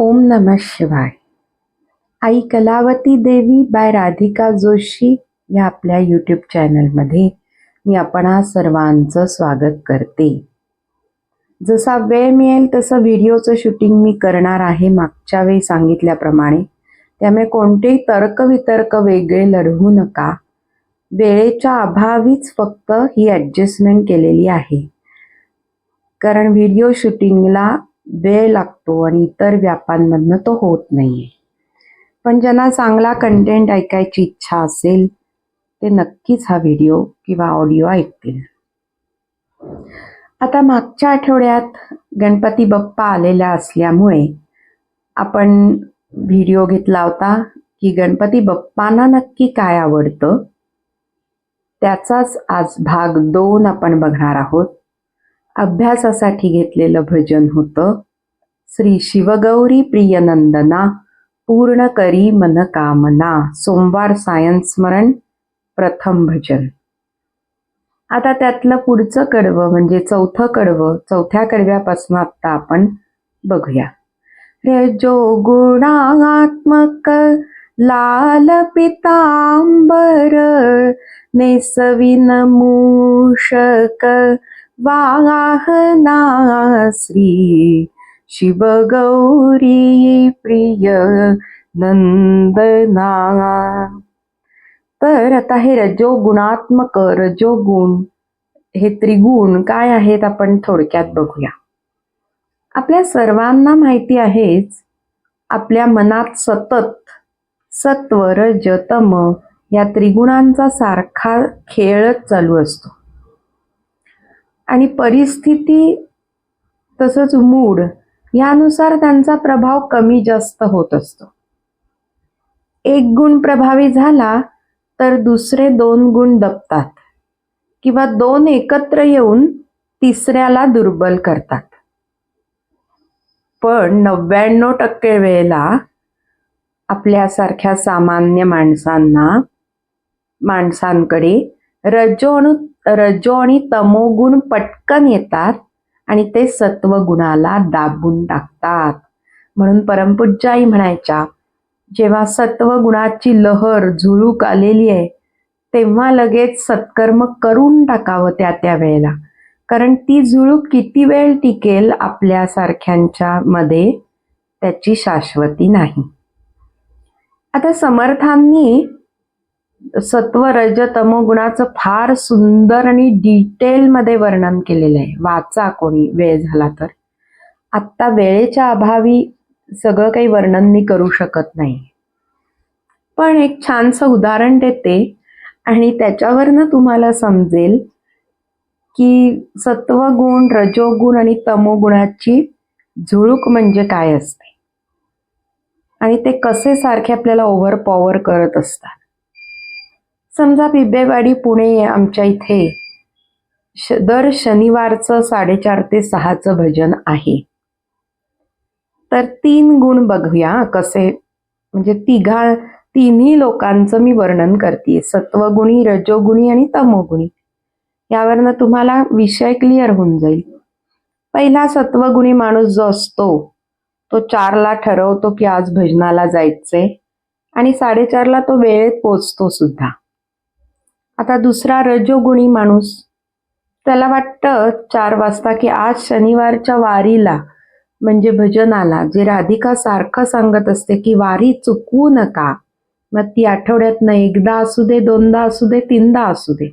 ओम नम शिवाय. आई कलावती देवी बाय राधिका जोशी या आपल्या यूट्यूब चॅनलमध्ये मी आपणा सर्वांचं स्वागत करते. जसा वेळ मिळेल तसं व्हिडिओचं शूटिंग मी करणार आहे मागच्या वेळी सांगितल्याप्रमाणे. त्यामुळे कोणतेही तर्कवितर्क वेगळे लढवू नका. वेळेच्या अभावीच फक्त ही ॲडजस्टमेंट केलेली आहे. कारण व्हिडिओ शूटिंगला वेळ लागतो आणि इतर व्यापांमधनं तो होत नाही आहे पण ज्यांना चांगला कंटेंट ऐकायची इच्छा असेल ते नक्कीच हा व्हिडिओ किंवा ऑडिओ ऐकतील. आता मागच्या आठवड्यात गणपती बाप्पा आलेल्या असल्यामुळे आपण व्हिडिओ घेतला होता की गणपती बाप्पांना नक्की काय आवडतं? त्याचाच आज भाग दोन आपण बघणार आहोत. अभ्यासासाठी घेतलेलं भजन होतं. श्री शिवगौरी प्रियनंदना पूर्ण करी मन कामना सोमवार सायन स्मरण प्रथम भजन. आता त्यातलं पुढचं कडवं म्हणजे चौथं कडवं चौथ्या कडव्यापासून आता आपण बघूया. रजो गुणात्मक लाल पितांबर नेसविन मूषक वाहना श्री शिवगौरी प्रिय नंदना। तर आता हे रजो गुणात्मक हे त्रिगुण काय आहेत आपण थोडक्यात बघूया. आपल्या सर्वांना माहिती आहेच आपल्या मनात सतत सत्वर जतम या त्रिगुणांचा सारखा खेळच चालू असतो. आणि परिस्थिती तसंच मूड यानुसार त्यांचा प्रभाव कमी जास्त होत असतो. एक गुण प्रभावी झाला तर दुसरे दोन गुण दबतात किंवा दोन एकत्र येऊन तिसऱ्याला दुर्बल करतात. पण नव्याण्णव टक्के वेळेला आपल्यासारख्या सामान्य माणसांना माणसांकडे रजोणू रजो आणि तमोगुण पटकन येतात आणि ते सत्वगुणाला दाबून टाकतात. म्हणून परमपूज्याई म्हणायच्या जेव्हा सत्वगुणाची लहर झुळूक आलेली आहे तेव्हा लगेच सत्कर्म करून टाकावं त्या त्या वेळेला. कारण ती झुळूक किती वेळ टिकेल आपल्यासारख्यांच्या मध्ये त्याची शाश्वती नाही. आता समर्थांनी सत्व रज तमो गुणाचं फार सुंदर आणि डिटेलमध्ये वर्णन केलेलं आहे. वाचा कोणी वेळ झाला तर. आत्ता वेळेच्या अभावी सगळं काही वर्णन मी करू शकत नाही. पण एक छानसं उदाहरण देते आणि त्याच्यावरनं तुम्हाला समजेल की सत्वगुण रजोगुण आणि तमोगुणाची झुळूक म्हणजे काय असते? आणि ते कसे सारखे आपल्याला ओव्हर पॉवर करत असतात? समजा बिबेवाडी पुणे आमच्या इथे श दर शनिवारचं साडेचार ते सहाचं भजन आहे. तर तीन गुण बघूया कसे म्हणजे तिघा तिन्ही लोकांचं मी वर्णन करते सत्वगुणी रजोगुणी आणि तमोगुणी. यावरनं तुम्हाला विषय क्लिअर होऊन जाईल. पहिला सत्वगुणी माणूस जो असतो तो चारला ठरवतो की आज भजनाला जायचंय आणि साडेचारला तो वेळेत पोचतो सुद्धा. आता दुसरा रजोगुणी माणूस. त्याला वाटतं चार वाजता की आज शनिवारच्या वारीला म्हणजे भजनाला जे राधिका सारखं सांगत असते की वारी चुकवू नका मग ती आठवड्यातनं एकदा असू दे दोनदा असू दे तीनदा असू दे.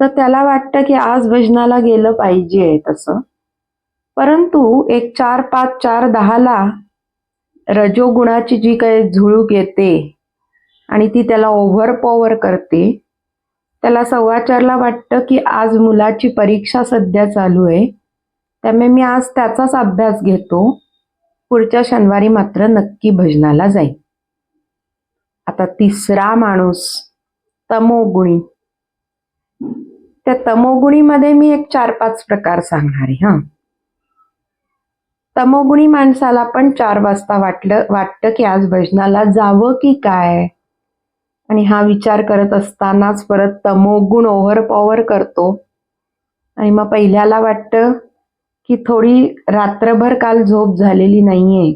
तर त्याला वाटतं की आज भजनाला गेलं पाहिजे तसं. परंतु एक चार पाच चार दहाला रजोगुणाची जी काही झुळूक येते आणि ती त्याला ओव्हर पॉवर करते त्याला सव्वा चारला वाटतं की आज मुलाची परीक्षा सध्या चालू आहे. त्यामुळे मी आज त्याचाच अभ्यास घेतो. पुढच्या शनिवारी मात्र नक्की भजनाला जाईल आता तिसरा माणूस तमोगुणी. त्या तमोगुणीमध्ये मी एक चार पाच प्रकार सांगणार आहे हां. तमोगुणी माणसाला पण चार वाजता वाटलं वाटतं की आज भजनाला जावं की काय? आणि हा विचार करत असतानाच परत तमोगुण ओव्हर पॉवर करतो. आणि मग पहिल्याला वाटतं की थोडी रात्रभर काल झोप झालेली नाहीये.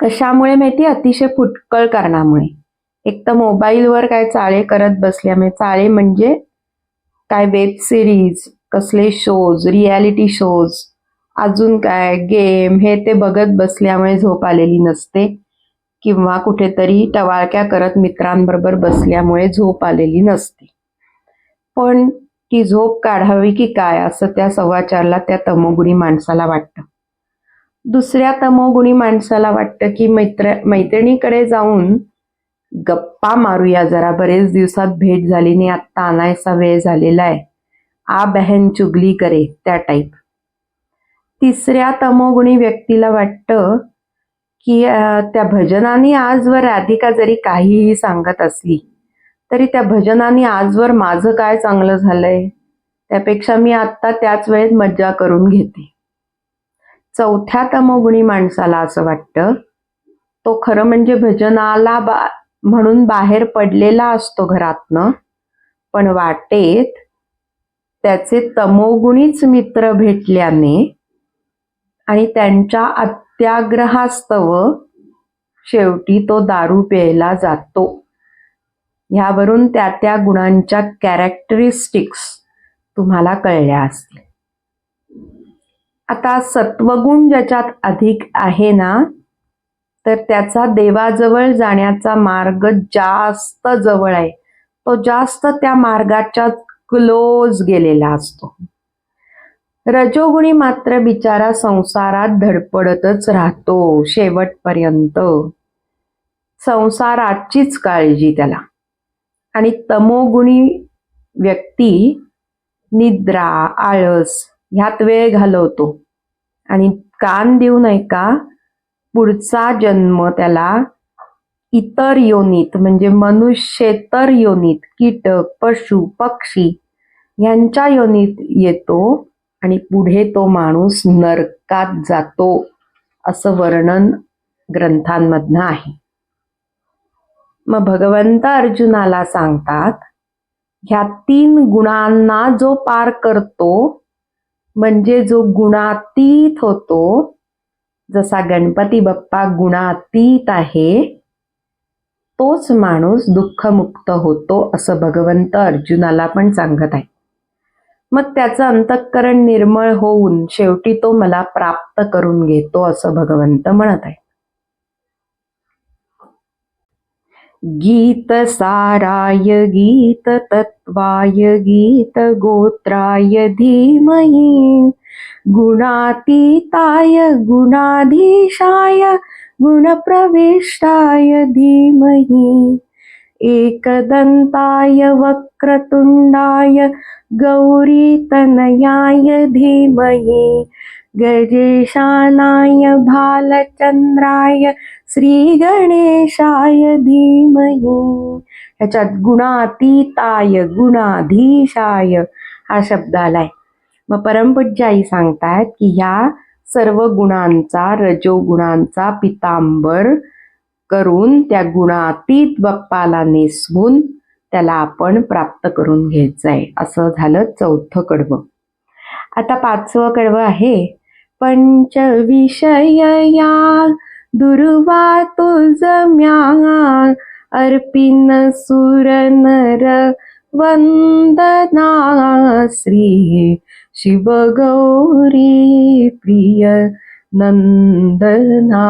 कशामुळे माहिती अतिशय फुटकळ कारणामुळे. एक तर मोबाईलवर काय चाळे करत बसल्यामुळे म्हणजे चाळे म्हणजे काय वेब सिरीज कसले शोज रियालिटी शोज अजून काय गेम हे ते बघत बसल्यामुळे झोप आलेली नसते. किंवा कुठेतरी टवाळक्या करत मित्रांबरोबर बसल्यामुळे झोप आलेली नसते. पण ती झोप काढावी की काय असं त्या सव्वाचारला त्या तमोगुणी माणसाला वाटतं. दुसऱ्या तमोगुणी माणसाला वाटतं की मैत्र मैत्रिणीकडे जाऊन गप्पा मारूया जरा बरेच दिवसात भेट झाली नाही आत्ता आणायचा वेळ झालेला आहे. आ बहन चुगली करे त्या टाईप तिसऱ्या तमोगुणी व्यक्तीला वाटतं की त्या भजनाने आजवर राधिका जरी काहीही सांगत असली तरी त्या भजनाने आजवर माझं काय चांगलं झालंय? त्यापेक्षा मी आत्ता त्याच वेळेत मज्जा करून घेते. चौथ्या तमोगुणी माणसाला असं वाटतं तो खरं म्हणजे भजनाला बा म्हणून बाहेर पडलेला असतो घरातनं पण वाटेत त्याचे तमोगुणीच मित्र भेटल्याने आणि त्यांच्या सत्याग्रहास्तव शेवटी तो दारू प्यायला जातो. ह्यावरून त्या त्या गुणांच्या कॅरेक्टरिस्टिक्स तुम्हाला कळल्या असतील. आता सत्वगुण ज्याच्यात अधिक आहे ना तर त्याचा देवाजवळ जाण्याचा मार्ग जास्त जवळ आहे. तो जास्त त्या मार्गाच्या क्लोज गेलेला असतो. रजोगुणी मात्र बिचारा संसारात धडपडतच राहतो शेवटपर्यंत. संसाराचीच काळजी त्याला. आणि तमोगुणी व्यक्ती निद्रा आळस ह्यात वेळ घालवतो. आणि कान देऊ नये का पुढचा जन्म त्याला इतर योनीत म्हणजे मनुष्येतर योनीत कीटक पशु पक्षी यांच्या योनीत येतो. आणि पुढे तो माणूस नरकात जातो असं वर्णन ग्रंथांमधनं आहे. मग भगवंत अर्जुनाला सांगतात ह्या तीन गुणांना जो पार करतो म्हणजे जो गुणातीत होतो जसा गणपती बाप्पा गुणातीत आहे तोच माणूस दुःखमुक्त होतो असं भगवंत अर्जुनाला पण सांगत आहे. मग त्याचं अंतःकरण निर्मळ होऊन शेवटी तो मला प्राप्त करून घेतो असं भगवंत म्हणत आहे. गीत साराय गीत तत्वाय गीत गोत्राय धीमही गुणातीताय गुणाधीशाय गुणप्रविष्टाय धीमहि एकदन्ताय वक्रतुण्डाय गौरीतनयाय धीमहि गजेशानाय भालचंद्राय श्री गणेशाय धीमहि ह्याच्यात गुणातीताय गुणाधीशाय हा शब्द आलाय. मग परमपूज्याई सांगतायत की ह्या सर्व गुणांचा रजोगुणांचा पितांबर करून त्या गुणातीत बाप्पाला नेसवून त्याला आपण प्राप्त करून घ्यायचं आहे असं झालं चौथं कडवं. आता पाचवं कडवं आहे पंचविषय या दुर्वा तुझ अर्पिन सुर नर वंदना श्री शिव गौरी प्रिय नंदना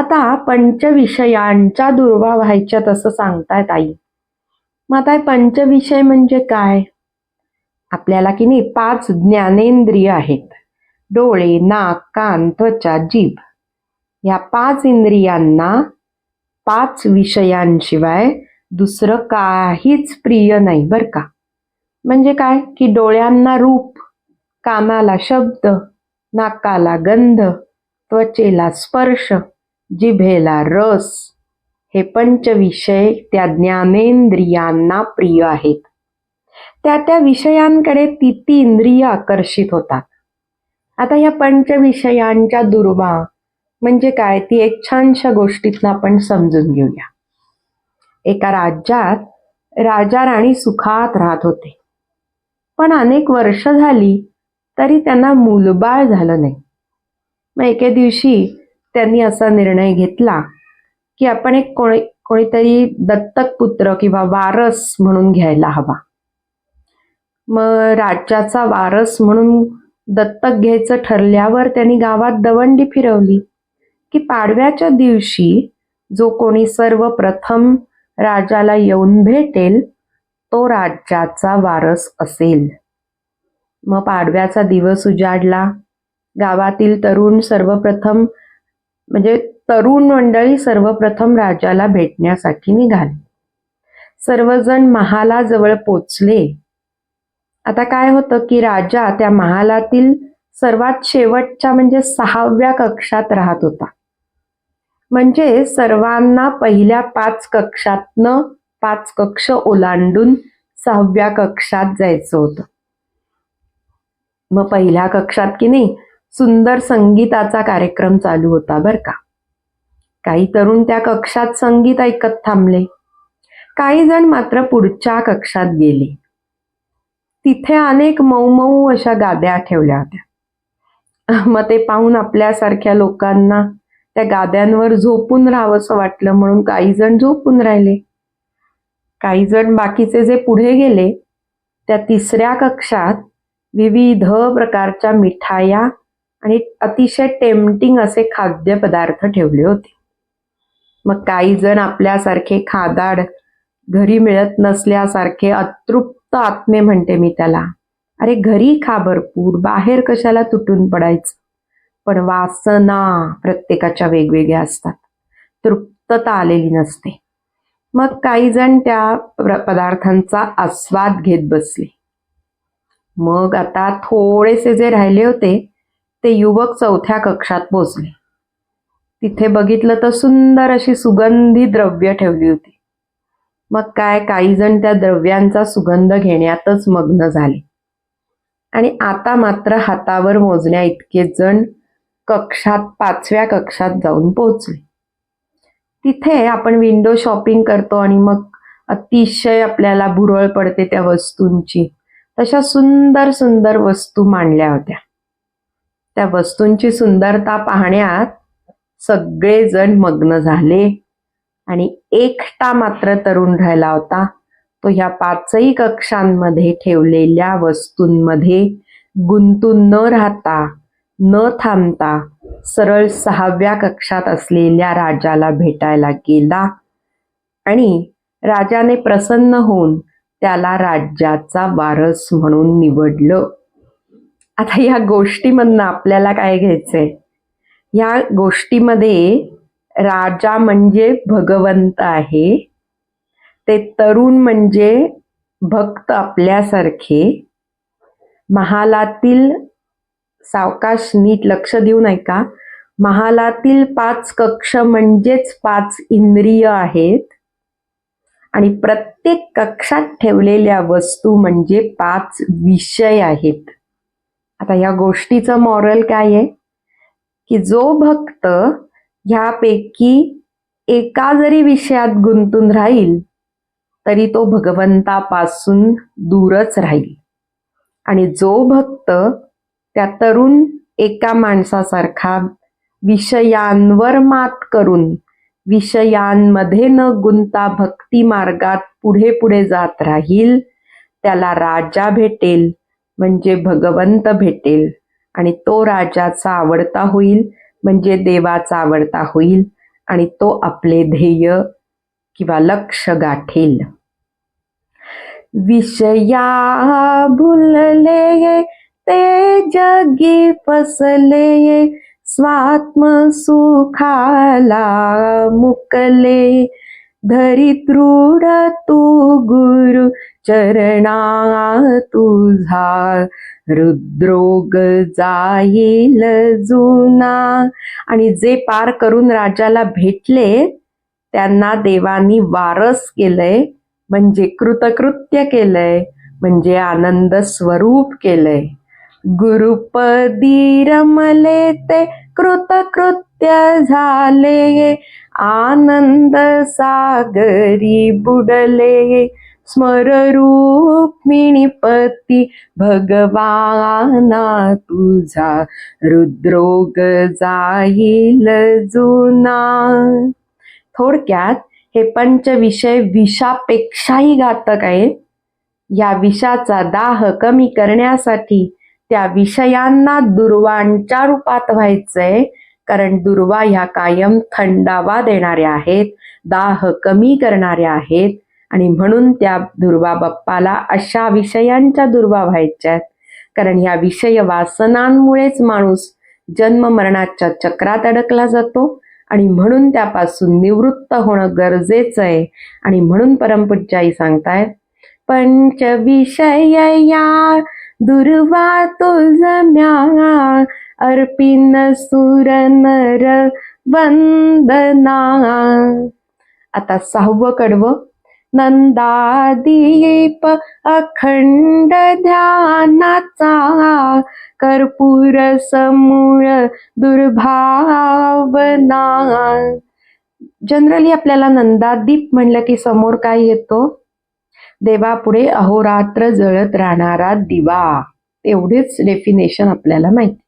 आता पंचविषयांच्या दुर्वा व्हायच्यात असं सांगतायत आई. मग आता पंचविषय म्हणजे काय? आपल्याला की नाही पाच ज्ञानेंद्रिय आहेत. डोळे नाक कान त्वचा जीभ. या पाच इंद्रियांना पाच विषयांशिवाय दुसरं काहीच प्रिय नाही बर का? म्हणजे काय? की डोळ्यांना रूप कानाला शब्द नाकाला गंध त्वचेला स्पर्श जिभेला रस. हे पंचविषय त्या ज्ञानेंद्रियांना प्रिय आहेत. त्या त्या विषयांकडे ती ती इंद्रिय आकर्षित होतात. आता या पंचविषयांच्या दुर्वा म्हणजे काय ती एक छानशा गोष्टीतनं आपण समजून घेऊया. एका राज्यात राजा राणी सुखात राहत होते. पण अनेक वर्ष झाली तरी त्यांना मूलबाळ झालं नाही. मग एके दिवशी त्यांनी असा निर्णय घेतला की आपण एक कोणी कोणीतरी दत्तक पुत्र किंवा वारस म्हणून घ्यायला हवा. मग राज्याचा वारस म्हणून दत्तक घ्यायचं ठरल्यावर त्यांनी गावात दवंडी फिरवली की पाडव्याच्या दिवशी जो कोणी सर्वप्रथम राजाला येऊन भेटेल तो राज्याचा वारस असेल. मग पाडव्याचा दिवस उजाडला. गावातील तरुण सर्वप्रथम म्हणजे तरुण मंडळी सर्वप्रथम राजाला भेटण्यासाठी निघाले. सर्वजण महालाजवळ पोचले. आता काय होतं की राजा त्या महालातील सर्वात शेवटच्या म्हणजे सहाव्या कक्षात राहत होता. म्हणजे सर्वांना पहिल्या पाच कक्षातनं पाच कक्ष ओलांडून सहाव्या कक्षात जायचं होतं. मग पहिल्या कक्षात की नाही सुंदर संगीताचा कार्यक्रम चालू होता बर का. काही तरुण त्या कक्षात संगीत ऐकत थांबले. काही जण मात्र पुढच्या कक्षात गेले. तिथे अनेक मऊ मऊ अशा गाद्या ठेवल्या होत्या. मग ते पाहून आपल्यासारख्या लोकांना त्या गाद्यांवर झोपून राहावंसं वाटलं म्हणून काही जण झोपून राहिले. काही जण बाकीचे जे पुढे गेले त्या तिसऱ्या कक्षात विविध प्रकारच्या मिठाया आणि अतिशय टेम्पटिंग असे खाद्यपदार्थ ठेवले होते. मग काही जण आपल्यासारखे खादाड घरी मिळत नसल्यासारखे अतृप्त आत्मे म्हणते मी त्याला अरे घरी खा भरपूर बाहेर कशाला तुटून पडायचं? पण वासना प्रत्येकाच्या वेगवेगळ्या असतात. तृप्तता आलेली नसते. मग काही जण त्या पदार्थांचा आस्वाद घेत बसले. मग आता थोडेसे जे राहिले होते ते युवक चौथ्या कक्षात पोचले. तिथे बघितलं तर सुंदर अशी सुगंधी द्रव्य ठेवली होती. मग काय काही जण त्या द्रव्यांचा सुगंध घेण्यातच मग्न झाले. आणि आता मात्र हातावर मोजण्या इतके जण कक्षात पाचव्या कक्षात जाऊन पोहोचले तिथे आपण विंडो शॉपिंग करतो आणि मग अतिशय आपल्याला भुरळ पडते त्या वस्तूंची. तशा सुंदर सुंदर वस्तू मांडल्या होत्या. त्या वस्तूंची सुंदरता पाहण्यात सगळेजण मग्न झाले. आणि एकटा मात्र तरुण राहिला होता. तो ह्या पाचही कक्षांमध्ये ठेवलेल्या वस्तूंमध्ये गुंतून न राहता न थांबता सरळ सहाव्या कक्षात असलेल्या राजाला भेटायला गेला. आणि राजाने प्रसन्न होऊन त्याला राज्याचा वारस म्हणून निवडलं. आता या गोष्टीमधनं आपल्याला काय घ्यायचंय? या गोष्टीमध्ये राजा म्हणजे भगवंत आहे. ते तरुण म्हणजे भक्त आपल्यासारखे. महालातील सावकाश नीट लक्ष देऊन ऐका महालातील पाच कक्ष म्हणजेच पाच इंद्रिय आहेत. आणि प्रत्येक कक्षात ठेवलेल्या वस्तू म्हणजे पाच विषय आहेत. आता या गोष्टीचं मॉरल काय आहे? की जो भक्त ह्यापैकी एका जरी विषयात गुंतून राहील तरी तो भगवंतापासून दूरच राहील. आणि जो भक्त त्या तरुण एका माणसासारखा विषयांवर मात करून विषयांमध्ये न गुंता भक्ती मार्गात पुढे पुढे जात राहील त्याला राजा भेटेल म्हणजे भगवंत भेटेल. आणि तो राजाचा आवडता होईल म्हणजे देवाचा आवडता होईल आणि तो आपले ध्येय किंवा लक्ष गाठेल. विषया भुलले ते जगी फसले स्वात्म सुखाला मुकले. धरी दृढ तू गुरु चरणा तुझा रुद्रोग जाईल जुना. आणि जे पार करून राजाला भेटले त्यांना देवानी वारस केलंय म्हणजे कृतकृत्य केलंय म्हणजे आनंद स्वरूप केलंय. गुरुपदी रमले ते कृतकृत्य झाले आनंद सागरी बुडले. स्मररूक्मिणीपती भगवाना तुझा रुद्रोग जाईल जुना. थोडक्यात हे पंच विषय विषापेक्षाही घातक आहेत या विषाचा दाह कमी करण्यासाठी त्या विषयांना दुर्वांच्या रूपात व्हायचंय कारण दुर्वा ह्या कायम थंडावा देणाऱ्या आहेत दाह कमी करणाऱ्या आहेत आणि म्हणून त्या दुर्वा बाप्पाला अशा विषयांच्या दुर्वा व्हायच्या आहेत. कारण ह्या विषय वासनांमुळेच माणूस जन्म मरणाच्या चक्रात अडकला जातो आणि म्हणून त्यापासून निवृत्त होणं गरजेचं आहे. आणि म्हणून परमपूज्याई सांगतायत पंच विषय या दुर्वा तुझम्या अर्पिन सुर नर वंदना. आता सहावं कडवं. नंदादीप अखंड ध्यानाचा कर्पूर समूळ दुर्भावना. जनरली आपल्याला नंदादीप म्हणलं की समोर काय येतो? देवापुढे अहोरात्र जळत राहणारा दिवा. एवढेच डेफिनेशन आपल्याला माहिती.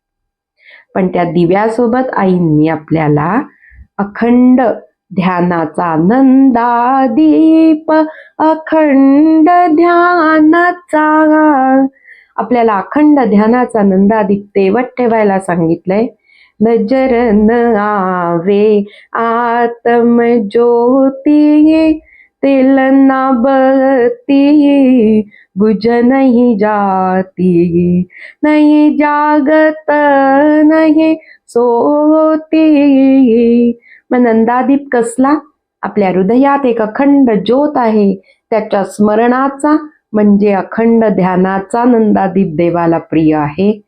पण त्या दिव्यासोबत आईंनी आपल्याला अखंड ध्यानाचा नंदादीप अखंड ध्यानाचा आपल्याला अखंड ध्यानाचा नंदादीप तेवत ठेवायला सांगितलंय. नजर न आवे आत्म ज्योती तेल ना बती बुझ नाही जाती नाही जागत नाही सोती मग नंदादीप कसला? आपल्या हृदयात एक अखंड ज्योत आहे. त्याच्या स्मरणाचा म्हणजे अखंड ध्यानाचा नंदादीप देवाला प्रिय आहे.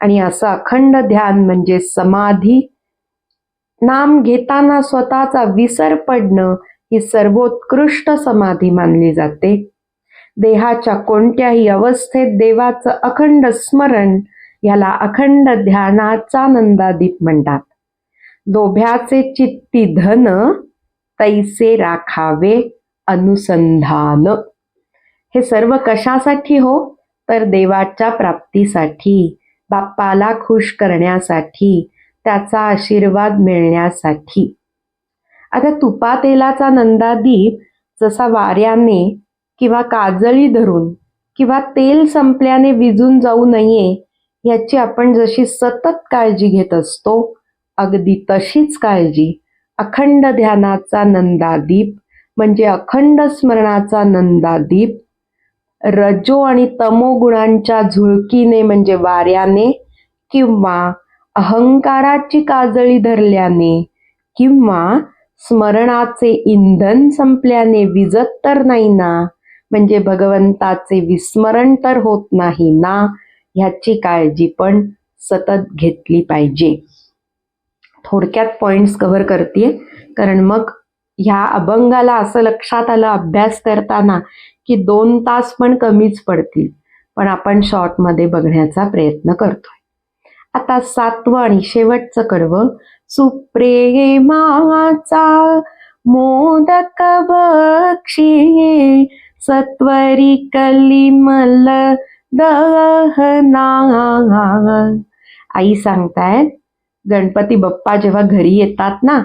आणि असं अखंड ध्यान म्हणजे समाधी. नाम घेताना स्वतःचा विसर पडणं ही सर्वोत्कृष्ट समाधी मानली जाते. देहाच्या कोणत्याही अवस्थेत देवाचं अखंड स्मरण याला अखंड ध्यानाचा नंदादीप म्हणतात. दोभ्याचे चित्ती धन तैसे राखावे अनुसंधान. हे सर्व कशासाठी हो? तर देवाच्या प्राप्तीसाठी बाप्पाला खुश करण्यासाठी त्याचा आशीर्वाद मिळण्यासाठी. आता तुपा तेलाचा नंदादीप जसा वाऱ्याने किंवा काजळी धरून किंवा तेल संपल्याने विजून जाऊ नये याची आपण जशी सतत काळजी घेत असतो अगदी तशीच काळजी. अखंड ध्यानाचा नंदादीप म्हणजे अखंड स्मरणाचा नंदादीप. रजो आणि तमोगुणांच्या झुळकीने म्हणजे वाऱ्याने किंवा अहंकाराची काजळी धरल्याने किंवा स्मरणाचे इंधन संपल्याने विजत तर नाही ना म्हणजे भगवंताचे विस्मरण तर होत नाही ना ह्याची काळजी पण सतत घेतली पाहिजे. थोडक्यात पॉईंट्स कव्हर करते कारण मग ह्या अभंगाला असं लक्षात आलं अभ्यास करताना की दोन तास पण कमीच पडतील. पण आपण शॉर्टमध्ये बघण्याचा प्रयत्न करतोय. आता सातवं आणि शेवटचं कडवं. सुप्रेमाचा मोदक बक्षी सत्वरी कलिमल दहना आई सांगतायत गणपती बाप्पा जेव्हा घरी येतात ना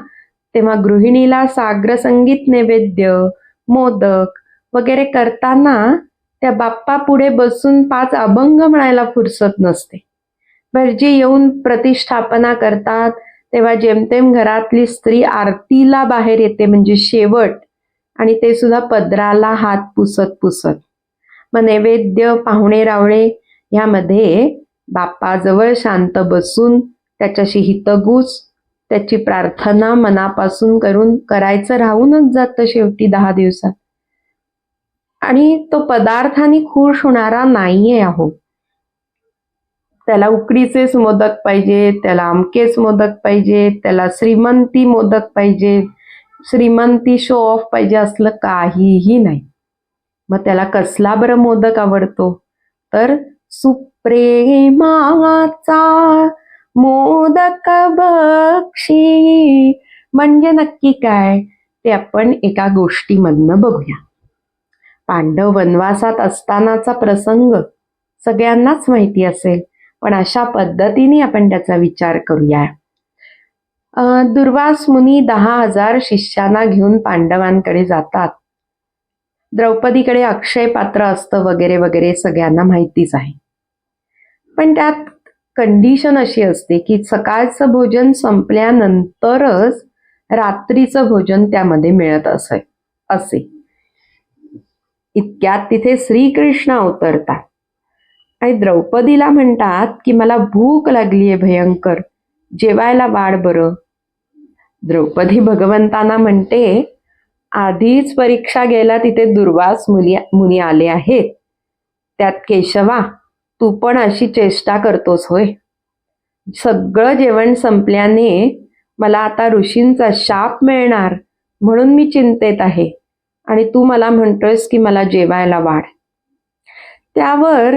तेव्हा गृहिणीला साग्र संगीत नैवेद्य मोदक वगैरे करताना त्या बाप्पा पुढे बसून पाच अभंग म्हणायला फुरसत नसते. भटजी येऊन प्रतिष्ठापना करतात तेव्हा जेमतेम घरातली स्त्री आरतीला बाहेर येते म्हणजे शेवट आणि ते सुद्धा पदराला हात पुसत पुसत. मग नैवेद्य पाहुणे रावळे ह्यामध्ये बाप्पाजवळ शांत बसून त्याच्याशी हितगूज त्याची प्रार्थना मनापासून करून करायचं राहूनच जातं शेवटी दहा दिवसात. आणि तो पदार्थाने खुश होणारा नाहीये अहो. त्याला उकडीचेच मोदक पाहिजे त्याला अमकेच मोदक पाहिजे त्याला श्रीमंती मोदक पाहिजे श्रीमंती शो ऑफ पाहिजे असलं काहीही नाही. मग त्याला कसला बरं मोदक आवडतो? तर सुप्रेमाचा मोदक बक्षी म्हणजे नक्की काय? ते आपण एका गोष्टीमधनं बघूया. पांडव वनवासात असतानाचा प्रसंग सगळ्यांनाच माहिती असेल पण अशा पद्धतीने आपण त्याचा विचार करूया. दुर्वास मुनी दहा हजार शिष्यांना घेऊन पांडवांकडे जातात. द्रौपदीकडे अक्षय पात्र असतं वगैरे वगैरे सगळ्यांना माहितीच आहे. पण त्यात कंडिशन अशी असते की सकाळचं भोजन संपल्यानंतरच रात्रीचं भोजन त्यामध्ये मिळत असे असे. इतक्यात तिथे श्रीकृष्ण अवतरतात. आणि द्रौपदीला म्हणतात की मला भूक लागली आहे भयंकर. जेवायला वाढ बरं. द्रौपदी भगवंतांना म्हणते आधीच परीक्षा घ्यायला तिथे दुर्वास मुली मुनी आले आहेत. त्यात केशवा तू पण अशी चेष्टा करतोस होय. सगळं जेवण संपल्याने मला आता ऋषींचा शाप मिळणार म्हणून मी चिंतेत आहे आणि तू मला म्हणतोयस की मला जेवायला वाढ. त्यावर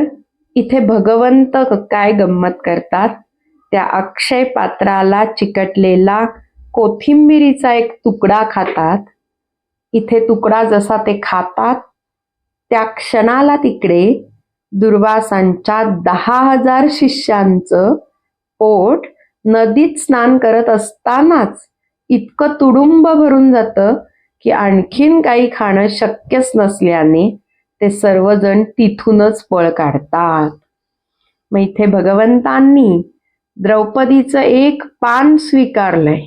इथे भगवंत काय गंमत करतात? त्या अक्षय पात्राला चिकटलेला कोथिंबिरीचा एक तुकडा खातात. इथे तुकडा जसा ते खातात त्या क्षणाला तिकडे दुर्वासांच्या दहा हजार शिष्यांचं पोट नदीत स्नान करत असतानाच इतकं तुडुंब भरून जातं की आणखीन काही खाणं शक्यच नसल्याने ते सर्वजण तिथूनच पळ काढतात. मग इथे भगवंतांनी द्रौपदीचं एक पान स्वीकारलंय.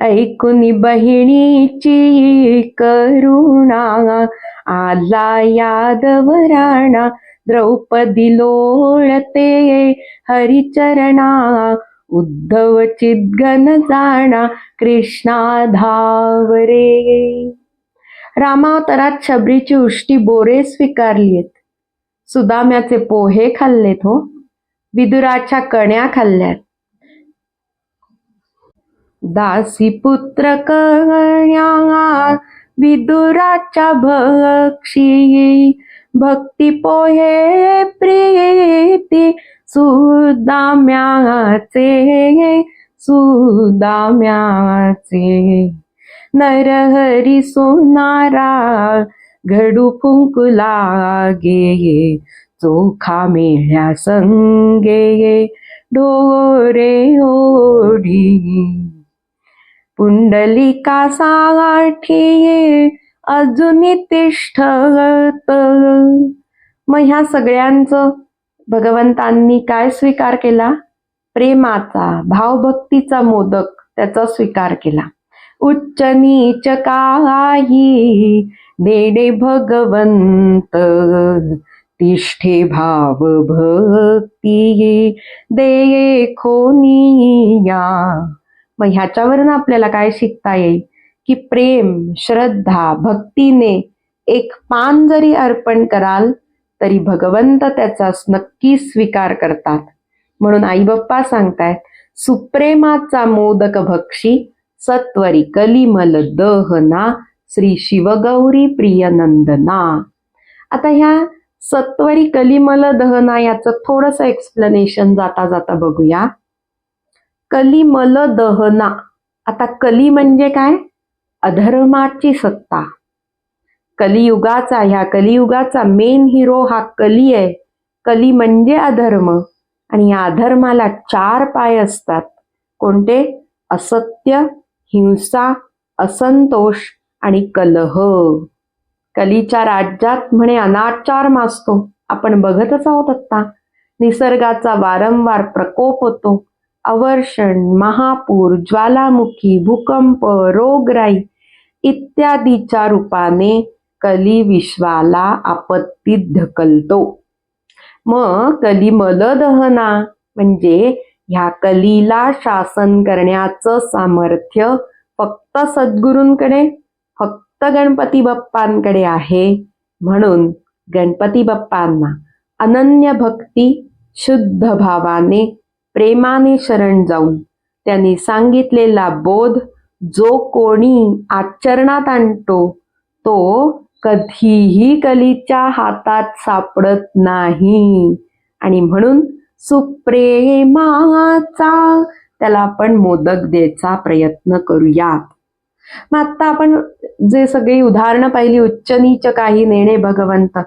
ऐकुनी बहिणीची करुणा आला यादव राणा द्रौपदी लोळते हरिचरणा उद्धव चिद्गन जाणा कृष्णा धावरे. रामावतारात शबरीची उष्टी बोरे स्वीकारलीत सुदाम्याचे पोहे खाल्लेत हो. विदुराच्या कण्या खाल्ल्यात. दासी पुत्र कण्या विदुराच्या भक्षी. भक्ती पोहे प्रीती सुदाम्याचे सुदाम्याचे नरहरी सोनारा घडू फुंकुला गे चोखा मेळ्या संगे डोरे ओढी. पुंडलिका साठी अजूनही तिष्ठत मग ह्या सगळ्यांचं भगवंतांनी काय स्वीकार केला? प्रेमाचा भावभक्तीचा मोदक त्याचा स्वीकार केला. उच्च नीच काही देणे भगवंत. तिष्ठे भाव भक्ती दे खोनिया. मग ह्याच्यावरून आपल्याला काय शिकता येईल? की प्रेम श्रद्धा भक्तीने एक पान जरी अर्पण कराल तरी भगवंत त्याचा नक्की स्वीकार करतात. म्हणून आई बाप्पा सांगतायत सुप्रेमाचा मोदक भक्षी सत्वरी कलिमल दहना श्री शिवगौरी प्रियनंदना आता ह्या सत्वरी कलिमल दहना याचं थोडस एक्सप्लेनेशन जाता जाता बघूया. कलिमल दहना आता कली म्हणजे काय? अधर्माची सत्ता. कलियुगाचा ह्या कलियुगाचा मेन हिरो हा कली आहे. कली म्हणजे अधर्म. आणि या अधर्माला चार पाय असतात. कोणते? असत्य हिंसा असंतोष आणि कलह. कलीच्या राज्यात म्हणे अनाचार मासतो. आपण बघतच आहोत आत्ता. निसर्गाचा वारंवार प्रकोप होतो. अवर्षण महापूर ज्वालामुखी भूकंप रोगराई इत्यादीच्या रूपाने कली विश्वाला आपत्तीत ढकलतो मग कली मलदहना म्हणजे ह्या कलीला शासन करण्याचं सामर्थ्य फक्त सद्गुरूंकडे फक्त गणपती बाप्पांकडे आहे. म्हणून गणपती बाप्पांना अनन्य भक्ती शुद्ध भावाने प्रेमाने शरण जाऊन. त्यांनी सांगितलेला बोध जो कोणी आचरणात आणतो तो कधीही कलीच्या हातात सापडत नाही. आणि म्हणून सुप्रेमाचा त्याला आपण मोदक द्यायचा प्रयत्न करूयात. मग आता आपण जे सगळी उदाहरणं पाहिली उच्च नीच काही नेणे भगवंत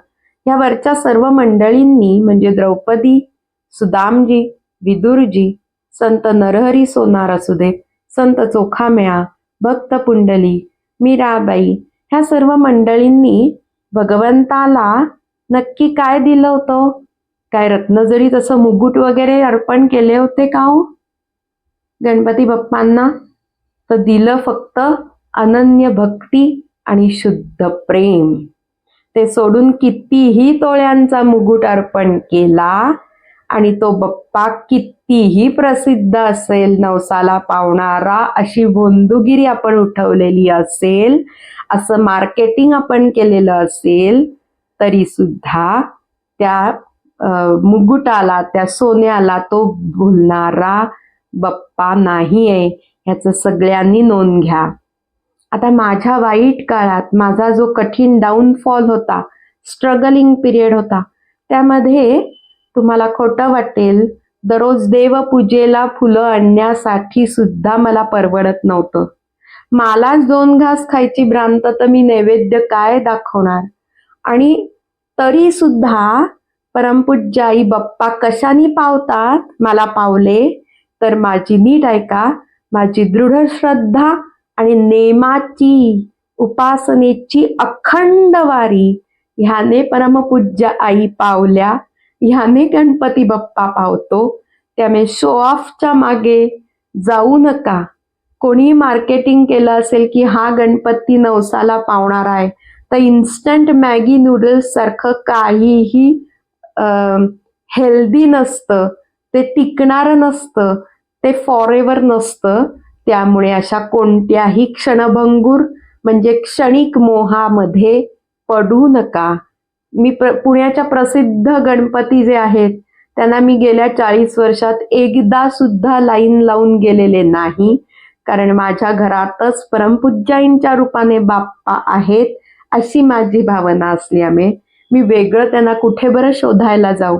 या वरच्या सर्व मंडळींनी म्हणजे द्रौपदी सुदामजी विदुरजी संत नरहरी सोनार असू दे संत चोखामेळा भक्त पुंडली मीराबाई ह्या सर्व मंडळींनी भगवंताला नक्की काय दिलं होतं? काय रत्नजरी तसं मुकुट वगैरे अर्पण केले होते का हो? गणपती बाप्पांना तर दिलं फक्त अनन्य भक्ती आणि शुद्ध प्रेम. ते सोडून कितीही तोळ्यांचा मुकुट अर्पण केला आणि तो बप्पा कितीही प्रसिद्ध असेल नवसाला पावणारा अशी भोंदुगिरी आपण उठवलेली असेल असं मार्केटिंग आपण केलेलं असेल तरी सुद्धा त्या मुगुटाला मुकुटाला त्या सोन्याला तो भुलणारा बप्पा नाही आहे ह्याचं सगळ्यांनी नोंद घ्या. आता माझ्या वाईट काळात माझा जो कठीण डाऊनफॉल होता स्ट्रगलिंग पिरियड होता त्यामध्ये तुम्हाला खोटं वाटेल. दररोज देवपूजेला फुलं आणण्यासाठी सुद्धा मला परवडत नव्हतं. मलाच दोन घास खायची भ्रांत तर मी नैवेद्य काय दाखवणार? आणि तरी सुद्धा परमपूज्य आई बाप्पा कशाने पावतात? मला पावले तर माझी नीट ऐका. माझी दृढ श्रद्धा आणि नेमाची उपासनेची अखंड वारी ह्याने परमपूज्य आई पावल्या. ह्याने गणपती बाप्पा पावतो. त्यामुळे शो ऑफच्या मागे जाऊ नका. कोणी मार्केटिंग केलं असेल की हा गणपती नवसाला पावणार आहे तर इन्स्टंट मॅगी नूडल्स सारखं काहीही हेल्दी नसतं. ते टिकणारं नसतं. ते फॉरेवर नसतं. त्यामुळे अशा कोणत्याही क्षणभंगूर म्हणजे क्षणिक मोहामध्ये पडू नका. मी प्र पुण्याच्या प्रसिद्ध गणपती जे आहेत त्यांना मी गेल्या चाळीस वर्षात एकदा सुद्धा लाईन लावून गेलेले नाही. कारण माझ्या घरातच परमपूज्याईंच्या रूपाने बाप्पा आहेत अशी माझी भावना असल्यामुळे मी वेगळं त्यांना कुठे बरं शोधायला जाऊ.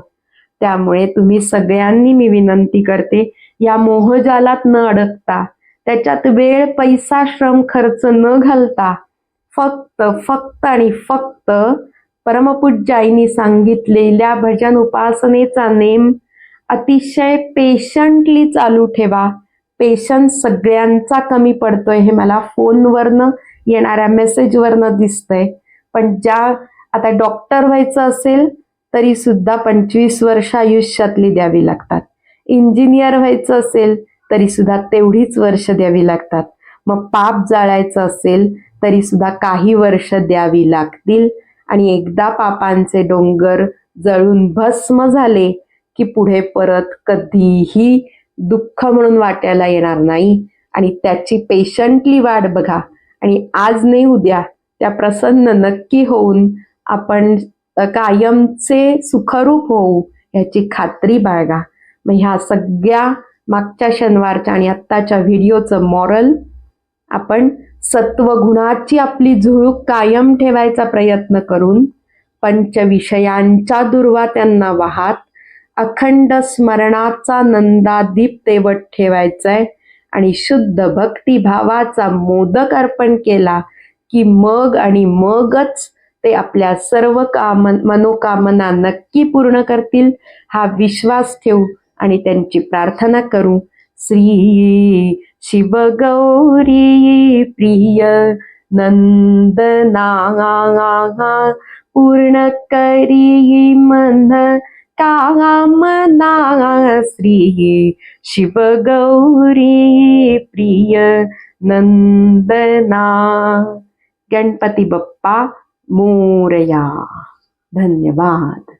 त्यामुळे तुम्ही सगळ्यांनी मी विनंती करते या मोहजालात न अडकता त्याच्यात वेळ पैसा श्रम खर्च न घालता फक्त फक्त आणि फक्त परमपूज्याईनी सांगितलेल्या भजन उपासनेचा नेम अतिशय पेशंटली चालू ठेवा. पेशन्स सगळ्यांचा कमी पडतोय हे मला फोनवरनं येणाऱ्या मेसेजवरनं दिसतंय. पण ज्या आता डॉक्टर व्हायचं असेल तरी सुद्धा पंचवीस वर्ष आयुष्यातली द्यावी लागतात. इंजिनियर व्हायचं असेल तरी सुद्धा तेवढीच वर्ष द्यावी लागतात. मग पाप जाळायचं असेल तरी सुद्धा काही वर्ष द्यावी लागतील. आणि एकदा पापांचे डोंगर जळून भस्म झाले की पुढे परत कधीही दुःख म्हणून वाटायला येणार नाही. आणि त्याची पेशंटली वाट बघा. आणि आज नाही उद्या त्या प्रसन्न नक्की होऊन आपण कायमचे सुखरूप होऊ ह्याची खात्री बाळगा. मग ह्या सगळ्या मागच्या शनिवारच्या आणि आत्ताच्या व्हिडिओचं मॉरल आपण सत्वगुणाची आपली झुळूक कायम ठेवायचा प्रयत्न करून पंचविषयांच्या दुर्वा त्यांना वाहात अखंड स्मरणाचा नंदादीप तेवत ठेवायचाय आणि शुद्ध भक्तिभावाचा मोदक अर्पण केला की मग आणि मगच ते आपल्या सर्व काम मनोकामना नक्की पूर्ण करतील हा विश्वास ठेवू आणि त्यांची प्रार्थना करू. श्री शिवगौरी प्रिय नंदना पूर्ण करी मन कामना श्री शिवगौरी प्रिय नंदना गणपती बाप्पा मोरया धन्यवाद